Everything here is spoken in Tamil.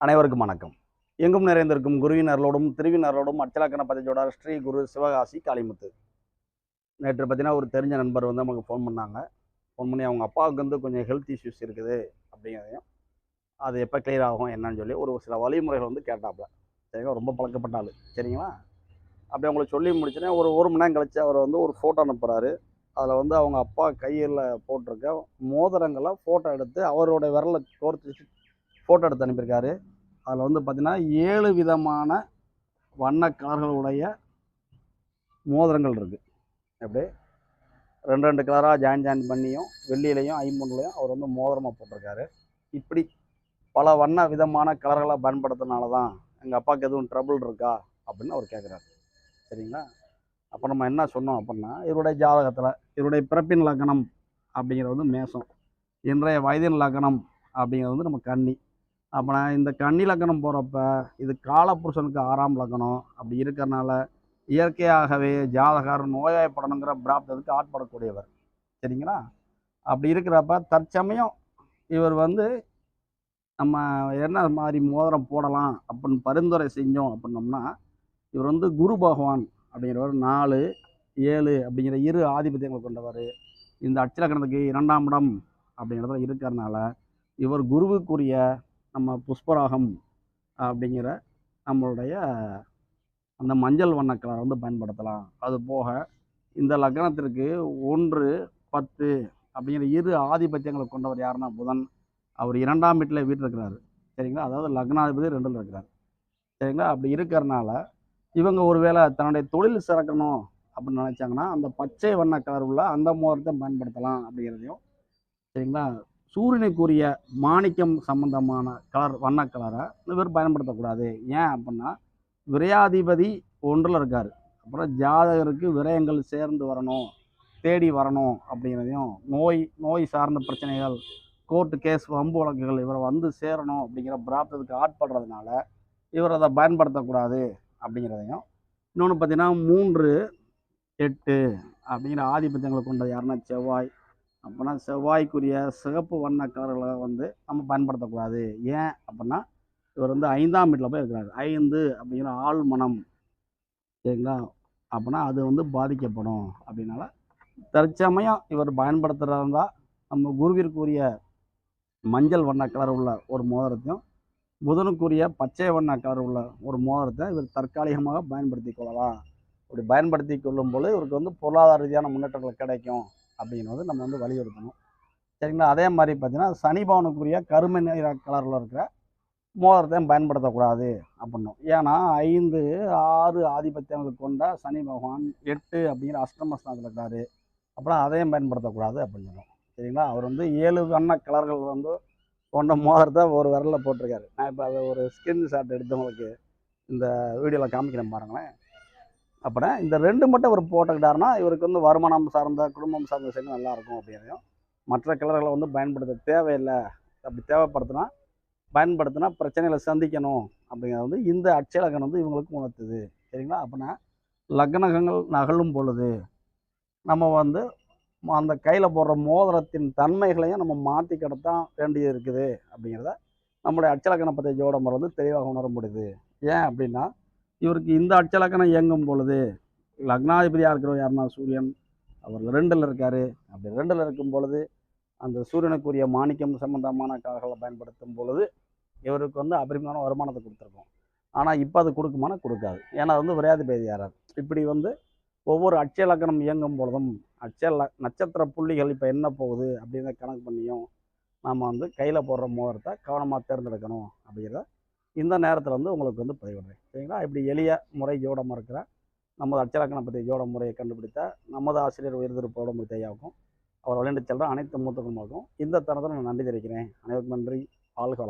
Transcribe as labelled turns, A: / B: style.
A: அனைவருக்கும் வணக்கம். எங்கும் நிறைந்திருக்கும் குருவினர்களோடும் திருவினர்களோடும் அச்சலக்கண பதிஜோட ஸ்ரீ குரு சிவகாசி காளிமுத்து. நேற்று பார்த்தீங்கன்னா ஒரு தெரிஞ்ச நண்பர் வந்து நமக்கு ஃபோன் பண்ணாங்க. ஃபோன் பண்ணி அவங்க அப்பாவுக்கு வந்து கொஞ்சம் ஹெல்த் இஷ்யூஸ் இருக்குது அப்படிங்கிறதையும் அது எப்போ கிளியர் ஆகும் என்னன்னு சொல்லி ஒரு சில வழிமுறைகள் வந்து கேட்டாப்புல. சரிங்களா? ரொம்ப பழக்கப்பட்ட சரிங்களா? அப்படி அவங்களுக்கு சொல்லி முடிச்சுன்னா ஒரு ஒரு மணி நேரம் கழிச்சு அவர் வந்து ஒரு ஃபோட்டோ அனுப்புகிறாரு அதில் வந்து அவங்க அப்பா கையில் போட்டிருக்க மோதிரங்களை ஃபோட்டோ எடுத்து அவரோட விரலை கோர்த்து ஃபோட்டோ எடுத்து அனுப்பியிருக்காரு. அதில் வந்து பார்த்திங்கன்னா ஏழு விதமான வண்ண கலர்களுடைய மோதிரங்கள் இருக்குது எப்படி ரெண்டு ரெண்டு கலராக ஜாயின் ஜாயின் பண்ணியும் வெள்ளியிலையும் ஐம்பொன்லையும் அவர் வந்து மோதிரமாக போட்டிருக்காரு. இப்படி பல வண்ண விதமான கலர்களை பயன்படுத்துறதுனால தான் எங்கள் அப்பாவுக்கு எதுவும் ட்ரபிள் இருக்கா அப்படின்னு அவர் கேட்குறாரு சரிங்களா? அப்போ நம்ம என்ன சொன்னோம் அப்படின்னா இவருடைய ஜாதகத்தில் இவருடைய பிறப்பின் லக்கணம் அப்படிங்கிறது வந்து மேசம் இன்றைய வயதின் லக்கணம் அப்படிங்கிறது வந்து நம்ம கன்னி. அப்போ நான் இந்த கன்னி லக்கணம் போகிறப்ப இது காலப்புருஷனுக்கு ஆறாம் லக்கணம். அப்படி இருக்கிறனால இயற்கையாகவே ஜாதகர் நோயாய்ப்படணுங்கிற பிராப்தத்துக்கு ஆட்படக்கூடியவர். சரிங்களா? அப்படி இருக்கிறப்ப தற்சமயம் இவர் வந்து நம்ம என்ன மாதிரி மோதிரம் போடலாம் அப்படின்னு பரிந்துரை செஞ்சோம் அப்படின்னோம்னா இவர் வந்து குரு பகவான் அப்படிங்கிறவர். நாலு ஏழு அப்படிங்கிற இரு ஆதிபத்தியங்களை கொண்டவர். இந்த அச்சலக்கணத்துக்கு இரண்டாம் இடம் அப்படிங்கிறதுல இருக்கிறனால இவர் குருவுக்குரிய நம்ம புஷ்பராகம் அப்படிங்கிற நம்மளுடைய அந்த மஞ்சள் வண்ண கலர் வந்து பயன்படுத்தலாம். அது போக இந்த லக்னத்திற்கு ஒன்று பத்து அப்படிங்கிற இரு ஆதிபத்தியங்களை கொண்டவர் யாருன்னா புதன். அவர் இரண்டாம் வீட்டில் வீட்டில் இருக்கிறார் சரிங்களா? அதாவது லக்னாதிபதி ரெண்டில் இருக்கிறார். சரிங்களா? அப்படி இருக்கிறனால இவங்க ஒருவேளை தன்னுடைய தொழில் சிறக்கணும் அப்படின்னு நினச்சாங்கன்னா அந்த பச்சை வண்ண கலர் உள்ள அந்த மோரத்தை பயன்படுத்தலாம் அப்படிங்கிறதையும் சரிங்களா? சூரியனுக்குரிய மாணிக்கம் சம்பந்தமான கலர் வண்ண கலரை இவர் பயன்படுத்தக்கூடாது. ஏன் அப்படின்னா விரையாதிபதி ஒன்றில் இருக்கார். அப்புறம் ஜாதகருக்கு விரயங்கள் சேர்ந்து வரணும் தேடி வரணும் அப்படிங்கிறதையும் நோய் நோய் சார்ந்த பிரச்சனைகள் கோர்ட்டு கேஸ் வம்பு வழக்குகள் இவரை வந்து சேரணும் அப்படிங்கிற பிராப்தத்துக்கு ஆட்படுறதுனால இவர் அதை பயன்படுத்தக்கூடாது அப்படிங்கிறதையும் இன்னொன்று பார்த்தீங்கன்னா மூன்று எட்டு அப்படிங்கிற ஆதிபத்தியங்களை கொண்டது யாருன்னா செவ்வாய் அப்போனா செவ்வாய்க்குரிய சிகப்பு வண்ண கலர்களை வந்து நம்ம பயன்படுத்தக்கூடாது. ஏன் அப்படின்னா இவர் வந்து ஐந்தாம் வீட்டில் போய் இருக்கிறாரு. ஐந்து அப்படிங்கிற ஆள் மனம் சரிங்களா? அப்படின்னா அது வந்து பாதிக்கப்படும். அப்படின்னால தற்சமயம் இவர் பயன்படுத்துகிறதா இருந்தால் நம்ம குருவிற்குரிய மஞ்சள் வண்ண கலர் உள்ள ஒரு மோதிரத்தையும் புதனுக்குரிய பச்சை வண்ண கலர் உள்ள ஒரு மோதிரத்தை இவர் தற்காலிகமாக பயன்படுத்தி கொள்ளலாம். அப்படி பயன்படுத்தி கொள்ளும் போது இவருக்கு வந்து பொருளாதார ரீதியான முன்னேற்றங்கள் கிடைக்கும். அப்படிங்கிறது நம்ம வந்து வலியுறுத்தணும். சரிங்களா? அதே மாதிரி பார்த்தீங்கன்னா சனி பவனுக்குரிய கருமை நிற கலரில் இருக்கிற மோதிரத்தையும் பயன்படுத்தக்கூடாது அப்படின்னும். ஏன்னா ஐந்து ஆறு ஆதிபத்தியங்கள் கொண்ட சனி பகவான் எட்டு அப்படிங்கிற அஷ்டமஸ்தானத்தில் இருக்காரு. அப்புறம் அதையும் பயன்படுத்தக்கூடாது அப்படின்னு சொல்லுவோம் சரிங்களா? அவர் வந்து ஏழு வண்ண கலர்கள் வந்து கொண்ட மோதிரத்தை ஒரு விரலில் போட்டிருக்காரு. நான் இப்போ அதை ஒரு ஸ்கின் எடுத்து உங்களுக்கு இந்த வீடியோவில் காமிக்கிறேன் பாருங்களேன். அப்புறம் இந்த ரெண்டு மட்டும் இவர் போட்டுக்கிட்டாருன்னா இவருக்கு வந்து வருமானம் சார்ந்த குடும்பம் சார்ந்த விஷயங்கள் நல்லாயிருக்கும் இருக்கும் மற்ற கிளர்களை வந்து பயன்படுத்த தேவையில்லை. அப்படி தேவைப்படுத்தினா பயன்படுத்தினா பிரச்சனைகளை சந்திக்கணும் அப்படிங்கிறது வந்து இந்த அட்சலகன் வந்து இவங்களுக்கு உணர்த்துது. சரிங்களா? அப்படின்னா லக்னகங்கள் நகலும் பொழுது நம்ம வந்து அந்த கையில் போடுற மோதிரத்தின் தன்மைகளையும் நம்ம மாற்றி கடத்தான் வேண்டியது இருக்குது அப்படிங்கிறத நம்முடைய அச்சலக்கண பற்றி ஜோடமுறை வந்து தெளிவாக உணர முடியுது ஏன் அப்படின்னா இவருக்கு இந்த அச்சலக்கணம் இயங்கும் பொழுது லக்னாதிபதியாக இருக்கிறவர் யாருன்னா சூரியன். அவர் ரெண்டில் இருக்கார். அப்படி ரெண்டில் இருக்கும் பொழுது அந்த சூரியனுக்குரிய மாணிக்கம் சம்பந்தமான கலர்களை பயன்படுத்தும் பொழுது இவருக்கு வந்து அபரிமான வருமானத்தை கொடுத்துருக்கோம். ஆனால் இப்போ அது கொடுக்குமானா கொடுக்காது. ஏன்னா அது வந்து விரையாதிபதி யாரார் இப்படி வந்து ஒவ்வொரு அட்சய லக்கணம் இயங்கும் பொழுதும் அட்சய நட்சத்திர புள்ளிகள் இப்போ என்ன போகுது அப்படின்னு கணக்கு பண்ணியும் நாம் வந்து கையில் போடுற முகூர்த்தை கவனமாக தேர்ந்தெடுக்கணும் அப்படிங்கிறத இந்த நேரத்தில் வந்து உங்களுக்கு வந்து பதிவிடுறேன் சரிங்களா? இப்படி எளிய முறை ஜோடமாக இருக்கிற நமது அச்சலக்கணம் பற்றி ஜோட முறையை கண்டுபிடித்த நமது ஆசிரியர் உயர்திருப்போட முத்தையாவுக்கும் அவர் விளையாண்டு செல்ற அனைத்து மூத்தக்குமாருக்கும் இந்த தருணத்தில் நான் நன்றி தெரிவிக்கிறேன். அனைவருக்கும் நன்றி. வாழ்க